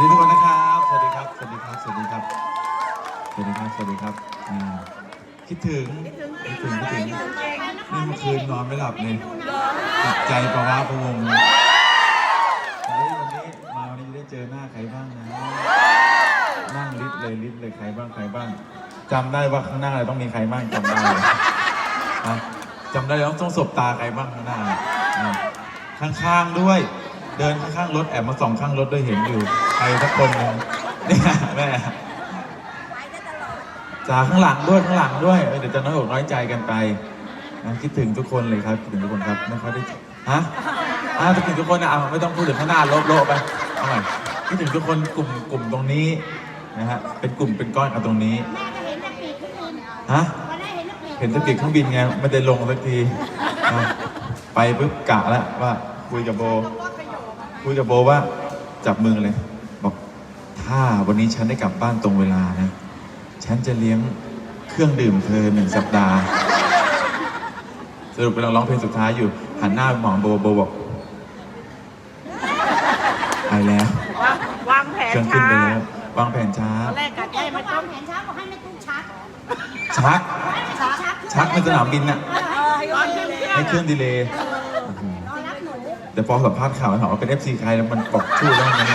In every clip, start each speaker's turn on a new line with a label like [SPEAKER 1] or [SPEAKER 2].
[SPEAKER 1] ดีทุกคนนะครับ สวัสดีครับ สวัสดีครับ สวัสดีครับ สวัสดีครับ สวัสดีครับอ่าคิดถึง คิดถึงคิดถึงนี่เมื่อคืนนอนไม่หลับเลยจิตใจประว้าประวงเลยเฮ้ยวันนี้มาวันนี้ได้เจอหน้าใครบ้างนะ นั่งลิสต์เลยลิสต์เลยใครบ้างใครบ้างจำได้ว่าข้างหน้าต้องมีใครบ้างจำได้เลยนะจำได้แล้วต้องสบตาใครบ้างข้างหน้านะข้างๆด้วย เดินข้างๆรถแอบมาส่องข้างรถด้วยเห็นอยู่ใครสักคนหนึงเนี่ยแม่จ่าข้างหลังด้วยข้างหลังด้วยเดี๋ยวจะน้อยอกน้อยใจกันไปนะคิดถึงทุกคนเลยครับคิดถึงทุกคนครับไม่ค่อยได้ฮะอ่าคิดถึงทุกคนนะเอาไม่ต้องพูดถึงข้างหน้าโลบโลบไปเอาใหม่คิดถึงทุกคนกลุ่มกลุ่มตรงนี้นะฮะเป็นกลุ่มเป็นก้อนกันตรงนี้
[SPEAKER 2] แม่ก็เห็นแต่ปีกเครื่องบิน
[SPEAKER 1] ฮะ
[SPEAKER 2] วันเห็นต่ปีก
[SPEAKER 1] เห็นสติกเครื่องบินไงไม่ได้ลงสักที ไปปุ๊บกะแล้วว่าคุยกับโบ คุยกับโบว่าจับมือเลย บอกถ้าวันนี้ฉันได้กลับบ้านตรงเวลานะ ฉันจะเลี้ยงเครื่องดื่มเธอหนึ่งสัปดาห์ สรุปกำลังร้องเพลงสุดท้ายอยู่ หันหน้าไปมองโบโบบอกไปแล้ว
[SPEAKER 3] วางวางแผน
[SPEAKER 1] เครื่องขึ้น
[SPEAKER 3] ช้า
[SPEAKER 1] ไปแล้ววางแผนช้า
[SPEAKER 3] ตอนแรกกะ
[SPEAKER 2] แม่
[SPEAKER 3] ให้
[SPEAKER 2] ไม่
[SPEAKER 3] ไม่
[SPEAKER 2] ต้
[SPEAKER 3] ต้
[SPEAKER 2] อ
[SPEAKER 3] องง
[SPEAKER 2] แผนช้าบอกให้ไม่ต้องชัก
[SPEAKER 1] ชัก
[SPEAKER 2] ให้ไม่ต้องชัก
[SPEAKER 1] ชักในสนามบินน่ะ
[SPEAKER 3] ตอนขึ้นเครื่อง
[SPEAKER 1] ให้เครื่องดีเลย์
[SPEAKER 2] รอรับหนู
[SPEAKER 1] แต่พอสัมภาษณ์ข่าวถามว่าเป็น FC ใครแล้วมันบอกชื่อแล้วมันไง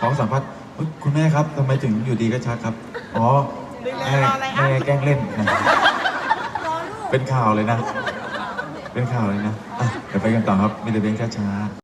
[SPEAKER 1] พอสัมภาษณ์เฮ้ยคุณแม่ครับทำไมถึงอยู่ดีก็ชักครับ อ๋อแม่แม่แกล้งเล่น
[SPEAKER 2] รอลูก
[SPEAKER 1] เป็นข่าวเลยนะ เป็นข่าวเลยนะอะเดี๋ยวไปกันต่อครับมีแต่เพลงช้าๆ